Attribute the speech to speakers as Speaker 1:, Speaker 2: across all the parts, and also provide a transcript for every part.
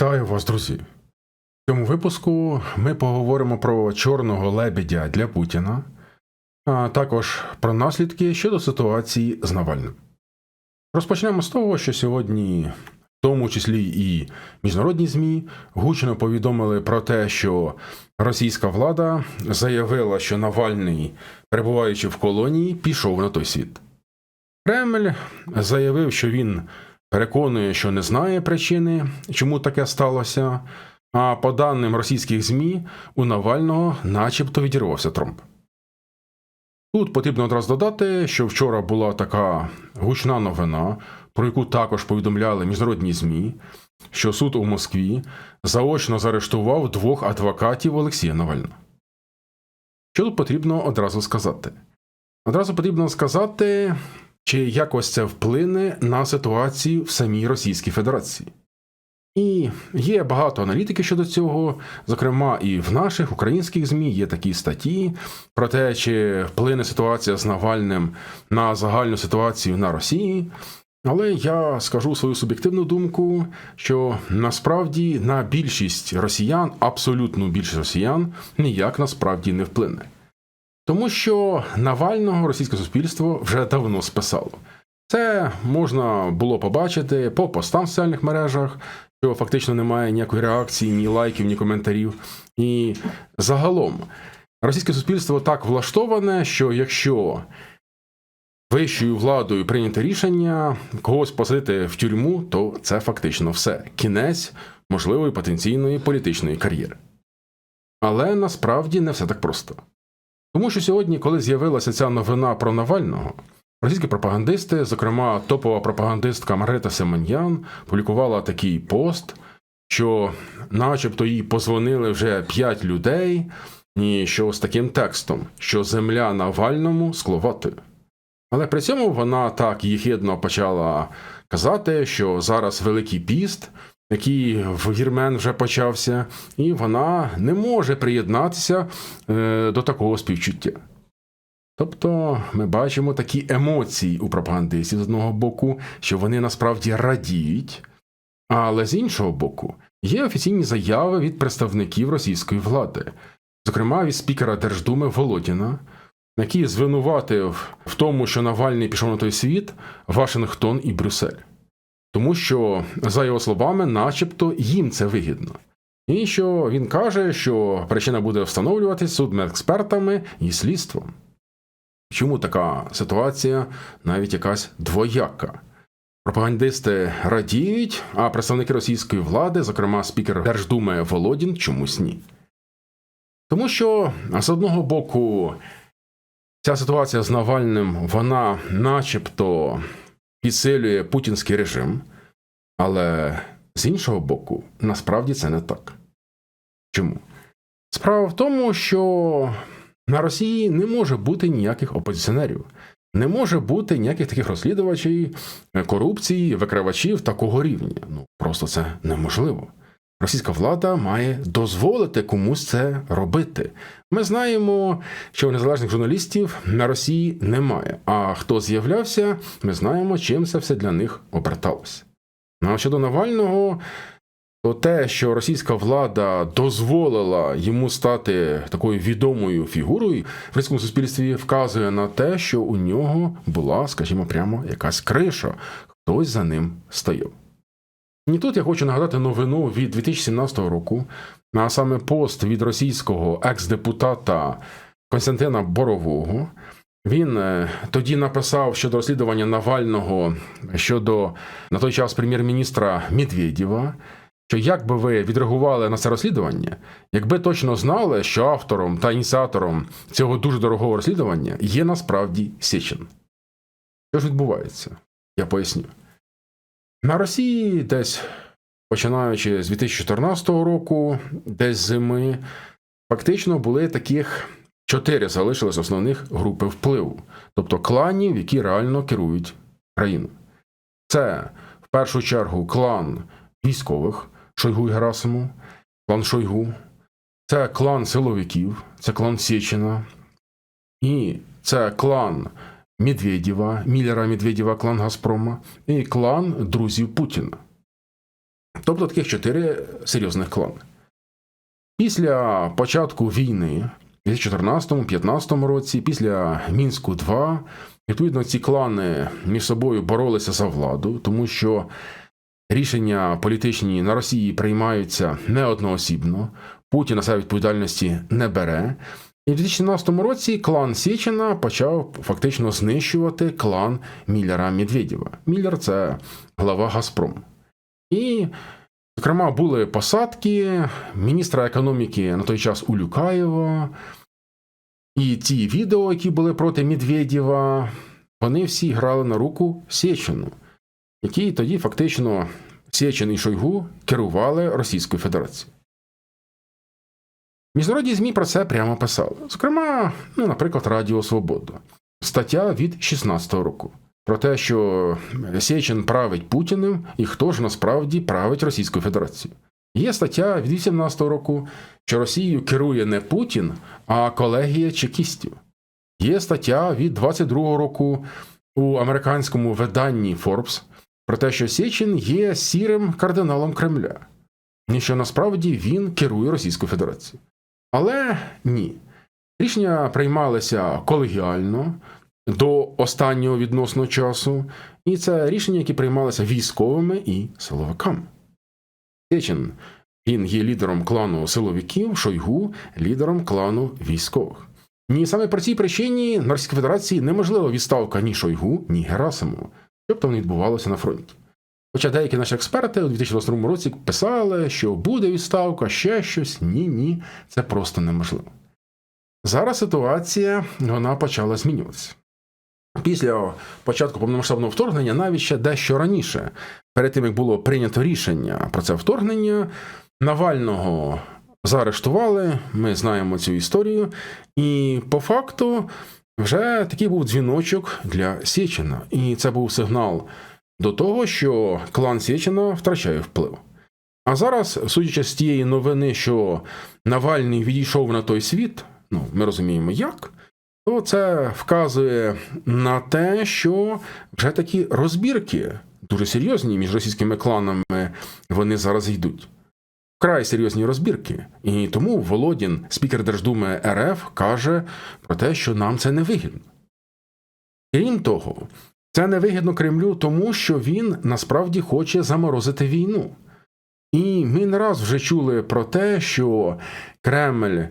Speaker 1: Вітаю вас, друзі. В цьому випуску ми поговоримо про чорного лебедя для Путіна, а також про наслідки щодо ситуації з Навальним. Розпочнемо з того, що сьогодні, в тому числі і міжнародні ЗМІ, гучно повідомили про те, що російська влада заявила, що Навальний, перебуваючи в колонії, пішов на той світ. Кремль заявив, що він переконує, що не знає причини, чому таке сталося. А по даним російських ЗМІ, у Навального начебто відірвався тромб. Тут потрібно одразу додати, що вчора була така гучна новина, про яку також повідомляли міжнародні ЗМІ, що суд у Москві заочно заарештував двох адвокатів Олексія Навального. Що тут потрібно одразу сказати? Одразу потрібно сказати, чи якось це вплине на ситуацію в самій Російській Федерації. І є багато аналітики щодо цього, зокрема, і в наших українських ЗМІ є такі статті про те, чи вплине ситуація з Навальним на загальну ситуацію на Росії. Але я скажу свою суб'єктивну думку, що насправді на більшість росіян, абсолютну більшість росіян, ніяк насправді не вплине. Тому що Навального російське суспільство вже давно списало. Це можна було побачити по постам в соціальних мережах, що фактично немає ніякої реакції, ні лайків, ні коментарів. І загалом російське суспільство так влаштоване, що якщо вищою владою прийняти рішення когось посадити в тюрму, то це фактично все кінець можливої потенційної політичної кар'єри. Але насправді не все так просто. Тому що сьогодні, коли з'явилася ця новина про Навального, російські пропагандисти, зокрема топова пропагандистка Маргарита Семен'ян, публікувала такий пост, що, начебто, їй позвонили вже п'ять людей, і що з таким текстом, що земля Навальному скловатою. Але при цьому вона так їхідно почала казати, що зараз Великий піст, який в вірмен вже почався, і вона не може приєднатися е, до такого співчуття. Тобто ми бачимо такі емоції у пропагандистів з одного боку, що вони насправді радіють, але з іншого боку, є офіційні заяви від представників російської влади, зокрема від спікера Держдуми Володіна, який звинуватив в тому, що Навальний пішов на той світ Вашингтон і Брюссель. Тому що, за його словами, начебто їм це вигідно. І що він каже, що причина буде встановлюватись судмекспертами і слідством. Чому така ситуація навіть якась двояка? Пропагандисти радіють, а представники російської влади, зокрема спікер Держдуми Володін, чомусь ні. Тому що з одного боку ця ситуація з Навальним, вона начебто підсилює путінський режим, але з іншого боку, насправді це не так. Чому? Справа в тому, що на Росії не може бути ніяких опозиціонерів, не може бути ніяких таких розслідувачів, корупції, викривачів такого рівня. Ну просто це неможливо. Російська влада має дозволити комусь це робити. Ми знаємо, що незалежних журналістів на Росії немає. А хто з'являвся, ми знаємо, чим це все для них оберталося. Ну а щодо Навального, то те, що російська влада дозволила йому стати такою відомою фігурою в російському суспільстві, вказує на те, що у нього була, скажімо, прямо якась криша, хтось за ним стояв. І тут я хочу нагадати новину від 2017 року, а саме пост від російського екс-депутата Константина Борового. Він е, тоді написав щодо розслідування Навального щодо на той час прем'єр-міністра Медведєва, що як би ви відреагували на це розслідування, якби точно знали, що автором та ініціатором цього дуже дорогого розслідування є насправді Січин. Що ж відбувається? Я поясню. На Росії десь починаючи з 2014 року, десь зими, фактично були таких чотири залишились основних групи впливу, тобто кланів, які реально керують країною. Це в першу чергу клан військових Шойгу і Герасиму, клан Шойгу, це клан силовиків, це клан Сєчина, і це клан Медведєва, Міллера Медведєва, клан Газпрома і клан друзів Путіна. Тобто таких чотири серйозних клани. Після початку війни у 2014-2015 році, після Мінську 2, відповідно, ці клани між собою боролися за владу, тому що рішення політичні на Росії приймаються не одноосібно, Путін на себе відповідальності не бере. І в 2017 році клан Сєчина почав фактично знищувати клан Міллера Медведєва. Міллер це глава Газпрому. І, зокрема, були посадки міністра економіки на той час Улюкаєва. І ті відео, які були проти Медведєва, вони всі грали на руку Сєчину, який тоді фактично Сєчин і Шойгу керували Російською Федерацією. Міжнародні ЗМІ про це прямо писали. Зокрема, ну, наприклад, Радіо Свобода. Стаття від 16-го року про те, що Сєчин править Путіним і хто ж насправді править Російською Федерацією. Є стаття від 18-го року, що Росією керує не Путін, а колегія чекістів. Є стаття від 22-го року у американському виданні Forbes про те, що Сєчин є сірим кардиналом Кремля, і що насправді він керує Російською Федерацією. Але ні. Рішення приймалися колегіально до останнього відносно часу, і це рішення, які приймалися військовими і силовиками. Сєчин він є лідером клану силовиків, Шойгу лідером клану військових. Ні саме по цій причині на Російській Федерації неможлива відставка ні Шойгу, ні Герасимова, щоб там не відбувалося на фронті. Хоча деякі наші експерти у 2022 році писали, що буде відставка, ще щось. Ні, ні, це просто неможливо. Зараз ситуація вона почала змінюватися. Після початку повномасштабного вторгнення, навіть ще дещо раніше, перед тим як було прийнято рішення про це вторгнення, Навального заарештували, ми знаємо цю історію, і по факту вже такий був дзвіночок для Сєчина. І це був сигнал до того, що клан Сєчина втрачає вплив. А зараз, судячи з тієї новини, що Навальний відійшов на той світ, ну ми розуміємо як, то це вказує на те, що вже такі розбірки дуже серйозні між російськими кланами вони зараз йдуть. Вкрай серйозні розбірки. І тому Володін, спікер Держдуми РФ, каже про те, що нам це не вигідно. Крім того, це невигідно Кремлю, тому що він насправді хоче заморозити війну. І ми не раз вже чули про те, що Кремль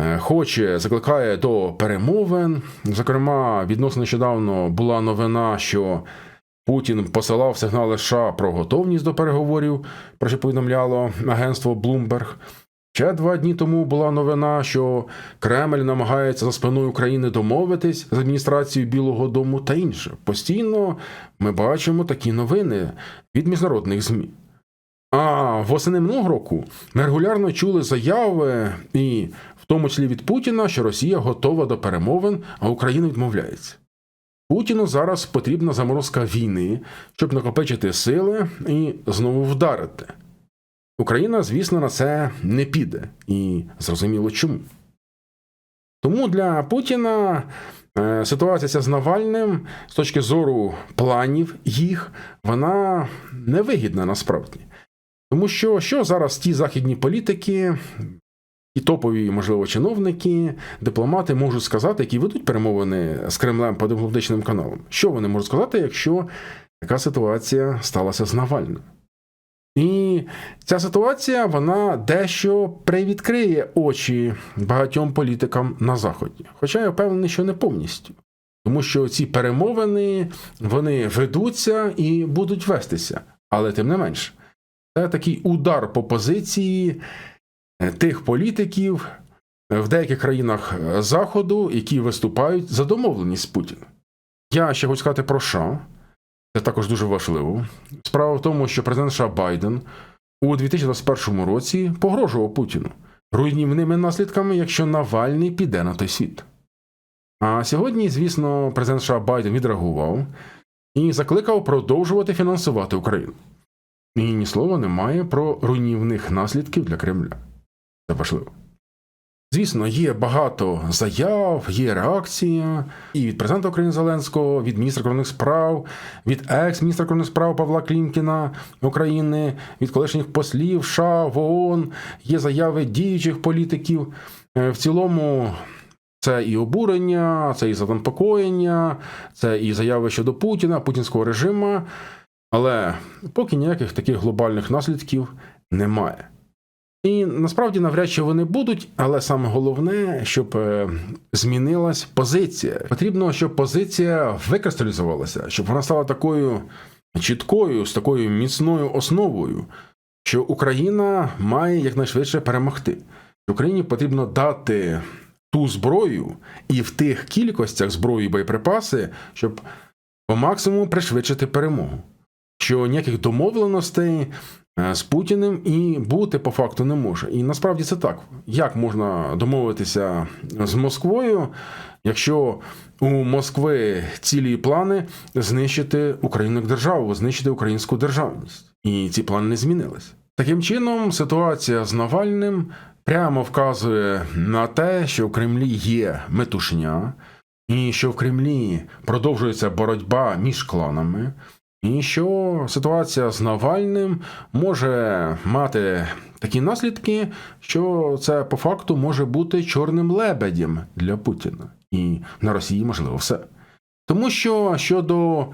Speaker 1: е, хоче, закликає до перемовин. Зокрема, відносно нещодавно була новина, що Путін посилав сигнали США про готовність до переговорів, про що повідомляло агентство Bloomberg. Ще два дні тому була новина, що Кремль намагається за спиною України домовитись з адміністрацією Білого Дому та інше. Постійно ми бачимо такі новини від міжнародних ЗМІ. А восени минулого року ми регулярно чули заяви, і в тому числі від Путіна, що Росія готова до перемовин, а Україна відмовляється. Путіну зараз потрібна заморозка війни, щоб накопичити сили і знову вдарити. Україна, звісно, на це не піде, і зрозуміло чому. Тому для Путіна е, ситуація з Навальним з точки зору планів їх, вона невигідна насправді. Тому що що зараз ті західні політики, і топові, можливо, чиновники, дипломати можуть сказати, які ведуть перемовини з Кремлем по дипломатичним каналам. Що вони можуть сказати, якщо така ситуація сталася з Навальним? І ця ситуація вона дещо привідкриє очі багатьом політикам на Заході. Хоча я впевнений, що не повністю. Тому що ці перемовини вони ведуться і будуть вестися. Але тим не менш, це такий удар по позиції тих політиків в деяких країнах Заходу, які виступають за домовленість з Путіним. Я ще хочу сказати про США. Це також дуже важливо. Справа в тому, що президент США Байден у 2021 році погрожував Путіну руйнівними наслідками, якщо Навальний піде на той світ. А сьогодні, звісно, президент США Байден відреагував і закликав продовжувати фінансувати Україну. І ні слова немає про руйнівних наслідків для Кремля. Це важливо. Звісно, є багато заяв, є реакція і від президента України Зеленського, від міністра кордонних справ, від екс-міністра кордонних справ Павла Клімкіна України, від колишніх послів США ООН, є заяви діючих політиків. Е, В цілому це і обурення, це і занепокоєння, це і заяви щодо Путіна, путінського режиму. Але поки ніяких таких глобальних наслідків немає. І насправді навряд чи вони будуть, але саме головне, щоб е, змінилась позиція. Потрібно, щоб позиція викристалізувалася, щоб вона стала такою чіткою, з такою міцною основою, що Україна має якнайшвидше перемогти. Україні потрібно дати ту зброю і в тих кількостях зброї і боєприпаси, щоб по максимуму пришвидшити перемогу. Що ніяких домовленостей з Путіним і бути по факту не може. І насправді це так. Як можна домовитися з Москвою, якщо у Москви цілі плани знищити Україну як державу, знищити українську державність? І ці плани не змінились. Таким чином, ситуація з Навальним прямо вказує на те, що в Кремлі є метушня, і що в Кремлі продовжується боротьба між кланами. І що ситуація з Навальним може мати такі наслідки, що це по факту може бути чорним лебедем для Путіна. І на Росії можливо все. Тому що щодо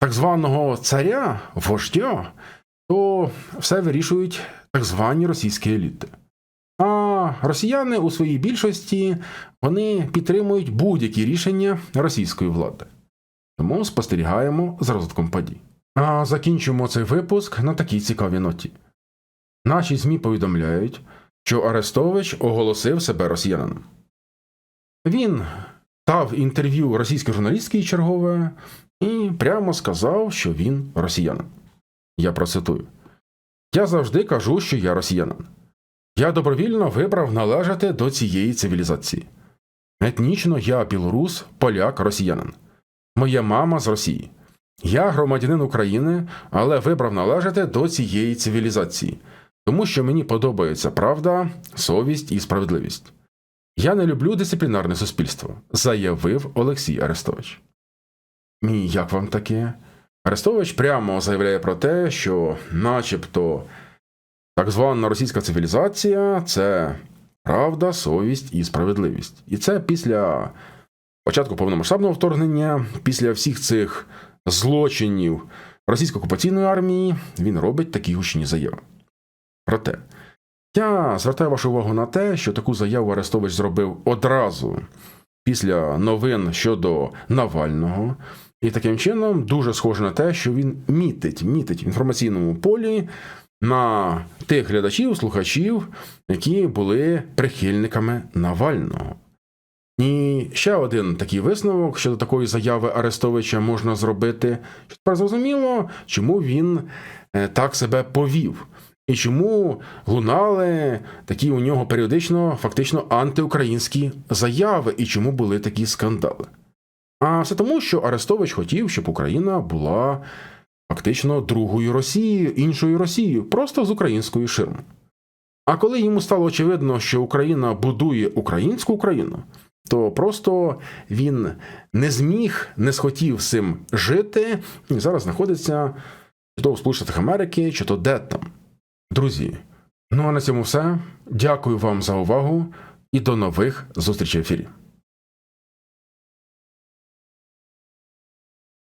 Speaker 1: так званого царя, вождя, то все вирішують так звані російські еліти. А росіяни у своїй більшості вони підтримують будь-які рішення російської влади. Тому спостерігаємо за розвитком подій. А закінчимо цей випуск на такій цікавій ноті. Наші ЗМІ повідомляють, що Арестович оголосив себе росіянином. Він дав інтерв'ю російській журналістській чергове і прямо сказав, що він росіянин. Я процитую: Я завжди кажу, що я росіянин. Я добровільно вибрав належати до цієї цивілізації. Етнічно я білорус, поляк, росіянин. Моя мама з Росії. Я громадянин України, але вибрав належати до цієї цивілізації, тому що мені подобається правда, совість і справедливість. Я не люблю дисциплінарне суспільство, заявив Олексій Арестович. І як вам таке? Арестович прямо заявляє про те, що, начебто, так звана російська цивілізація це правда, совість і справедливість. І це після початку повномасштабного вторгнення, після всіх цих злочинів російської окупаційної армії, він робить такі гучні заяви. Проте, я звертаю вашу увагу на те, що таку заяву Арестович зробив одразу після новин щодо Навального. І таким чином дуже схоже на те, що він мітить, мітить в інформаційному полі на тих глядачів, слухачів, які були прихильниками Навального. І ще один такий висновок щодо такої заяви Арестовича можна зробити, що тепер зрозуміло, чому він е, так себе повів. І чому лунали такі у нього періодично фактично антиукраїнські заяви, і чому були такі скандали? А все тому, що Арестович хотів, щоб Україна була фактично другою Росією, іншою Росією, просто з українською ширмою. А коли йому стало очевидно, що Україна будує українську Україну, то просто він не зміг, не схотів цим жити і зараз знаходиться чи то в Сполучених Америки, чи то де там. Друзі, ну а на цьому все. Дякую вам за увагу і до нових зустрічей в ефірі.